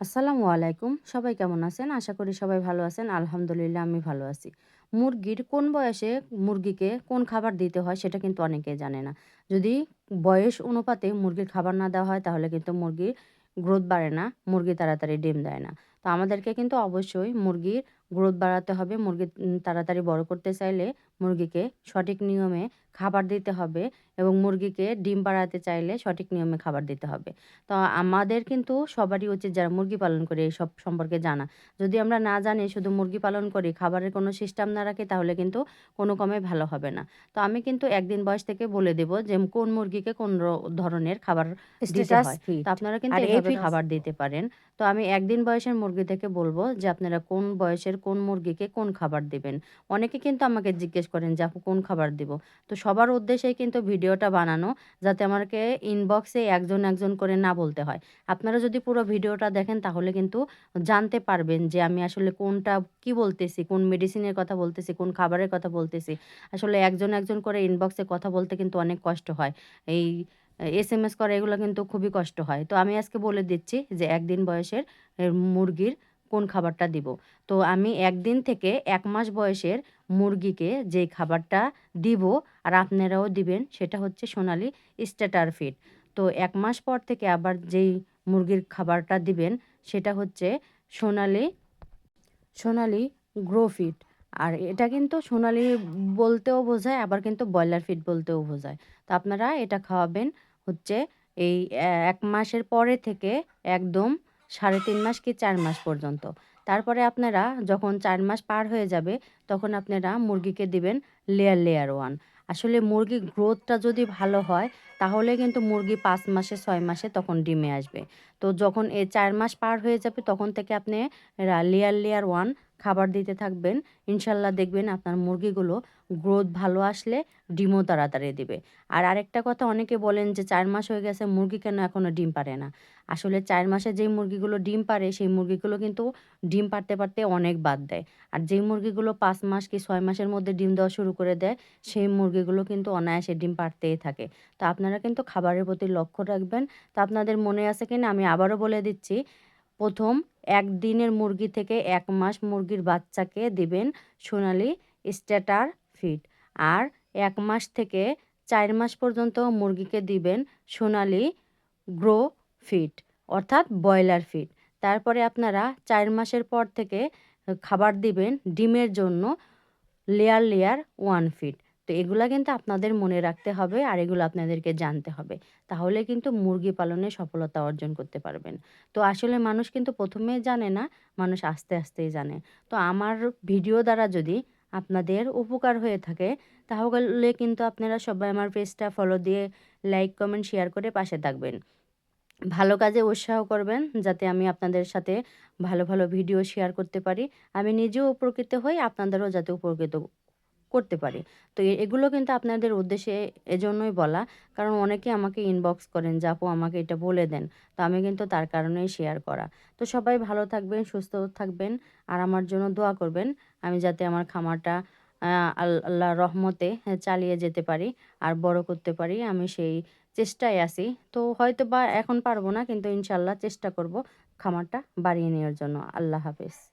আসসালামু আলাইকুম। সবাই কেমন আছেন? আশা করি সবাই ভালো আছেন। আলহামদুলিল্লাহ, আমি ভালো আছি। মুরগির কোন বয়সে মুরগিকে কোন খাবার দিতে হয় সেটা কিন্তু অনেকে জানে না। যদি বয়স অনুপাতে মুরগির খাবার না দেওয়া হয়, তাহলে কিন্তু মুরগির গ্রোথ বাড়ে না, মুরগি তাড়াতাড়ি ডিম দেয় না। তো আমাদেরকে কিন্তু অবশ্যই মুরগির গ্রোথ বাড়াতে হবে মুরগি তাড়াতাড়ি বড় করতে চাইলে মুরগিকে সঠিক নিয়মে খাবার দিতে হবে এবং মুরগিকে ডিম বাড়াতে চাইলে সঠিক নিয়মে খাবার দিতে হবে। তো আমাদের কিন্তু সবারই উচিত যারা মুরগি পালন করে এইসব সম্পর্কে জানা। যদি আমরা না জানি শুধু মুরগি পালন করি খাবারের কোনো সিস্টেম না রাখি তাহলে কিন্তু কোনো কমে ভালো হবে না। তো আমি কিন্তু একদিন বয়স থেকে বলে দেব যে কোন মুরগিকে কোন ধরনের খাবার দিতে হয়। তো আপনারা কিন্তু এইভাবে খাবার দিতে পারেন। তো আমি একদিন বয়সের মুরগি থেকে বলব যে আপনারা কোন বয়সের কোন মুরগিকে কোন খাবার দিবেন? অনেকে কিন্তু আমাকে জিজ্ঞেস করেন যে, আপু, কোন খাবার দিব? তো সবার উদ্দেশ্যেই কিন্তু ভিডিওটা বানানো যাতে আমাকে ইনবক্সে একজন একজন করে না বলতে হয়। আপনারা যদি পুরো ভিডিওটা দেখেন, তাহলে কিন্তু জানতে পারবেন যে, আমি আসলে কোনটা কি বলতেছি, কোন মেডিসিনের কথা বলতেছি, কোন খাবারের কথা বলতেছি। আসলে একজন একজন করে ইনবক্সে কথা বলতে কিন্তু অনেক কষ্ট হয়। এই এস এম এস করা, এগুলো কিন্তু খুবই কষ্ট হয়। তো আমি আজকে বলে দিচ্ছি যে, একদিন বয়সের মুরগির কোন খাবারটা দিব? তো আমি একদিন থেকে এক মাস বয়সের মুরগিকে যে খাবারটা দিব আর আপনারাও দিবেন সেটা হচ্ছে সোনালি স্ট্যাটার ফিড। তো এক মাস পর থেকে আবার যেই মুরগির খাবারটা দিবেন সেটা হচ্ছে সোনালি সোনালি গ্রো ফিড। আর এটা কিন্তু সোনালি বলতেও বোঝায়, আবার কিন্তু ব্রয়লার ফিড বলতেও বোঝায়। তো আপনারা এটা খাওয়াবেন হচ্ছে এই এক মাসের পরে থেকে একদম সাড়ে তিন মাস কি চার মাস পর্যন্ত। তারপরে আপনারা যখন চার মাস পার হয়ে যাবে, তখন আপনারা মুরগিকে দিবেন লেয়ার লেয়ার ওয়ান আসলে মুরগির গ্রোথটা যদি ভালো হয়, তাহলে কিন্তু মুরগি পাঁচ মাসে, ছয় মাসে তখন ডিমে আসবে। তো যখন এ চার মাস পার হয়ে যাবে, তখন থেকে আপনি লেয়ার লেয়ার ওয়ান খাবার দিতে থাকবেন। ইনশাল্লাহ দেখবেন আপনার মুরগিগুলো গ্রোথ ভালো আসলে ডিমও তাড়াতাড়ি দিবে। আর আরেকটা কথা, অনেকে বলেন যে চার মাস হয়ে গেছে, মুরগি কেন এখনও ডিম পারে না? আসলে চার মাসে যেই মুরগিগুলো ডিম পারে, সেই মুরগিগুলো কিন্তু ডিম পারতে পারতে অনেক বাদ দেয়। আর যেই মুরগিগুলো পাঁচ মাস কি ছয় মাসের মধ্যে ডিম দেওয়া শুরু করে দেয়, সেই মুরগিগুলো কিন্তু অনায়াসে ডিম পারতেই থাকে। তো আপনারা কিন্তু খাবারের প্রতি লক্ষ্য রাখবেন। তো আপনাদের মনে আছে কিনা? আমি আবারও বলে দিচ্ছি, প্রথম একদিনের মুরগি থেকে এক মাস মুরগির বাচ্চাকে দিবেন সোনালি স্ট্যাটার ফিড। আর এক মাস থেকে চার মাস পর্যন্ত মুরগিকে দিবেন সোনালি গ্রো ফিড, অর্থাৎ ব্রয়লার ফিড। তারপরে আপনারা চার মাসের পর থেকে খাবার দিবেন ডিমের জন্য লেয়ার লেয়ার ওয়ান ফিড। তো এগুলা কিন্তু আপনাদের মনে রাখতে হবে আর এগুলো আপনাদেরকে জানতে হবে। তাহলে কিন্তু মুরগি পালনে সফলতা অর্জন করতে পারবেন। তো আসলে মানুষ কিন্তু প্রথমে জানে না, মানুষ আস্তে আস্তেই জানে। তো আমার ভিডিও দ্বারা যদি আপনাদের উপকার হয়ে থাকে, তাহলে কিন্তু আপনারা সবাই আমার পেজটা ফলো দিয়ে লাইক কমেন্ট শেয়ার করে পাশে থাকবেন। ভালো কাজে উৎসাহ করবেন যাতে আমি আপনাদের সাথে ভালো ভালো ভিডিও শেয়ার করতে পারি। আমি নিজেও উপকৃত হই, আপনাদেরও যাতে উপকৃত করতে পারি। তো এগুলো কিন্তু আপনাদের উদ্দেশ্যে এজন্যই বলা। কারণ অনেকে আমাকে ইনবক্স করেন, যে আপু আমাকে এটা বলে দেন। তো আমি কিন্তু তার কারণেই শেয়ার করা। তো সবাই ভালো থাকবেন, সুস্থ থাকবেন, আর আমার জন্য দোয়া করবেন। আমি যাতে আমার খামারটা আল্লাহ রহমতে চালিয়ে যেতে পারি, আর বড় করতে পারি, আমি সেই চেষ্টায় আছি। তো হয়তো বা এখন পারব না, কিন্তু ইনশাল্লাহ চেষ্টা করব খামারটা বাড়িয়ে নেওয়ার জন্য। আল্লাহ হাফেজ।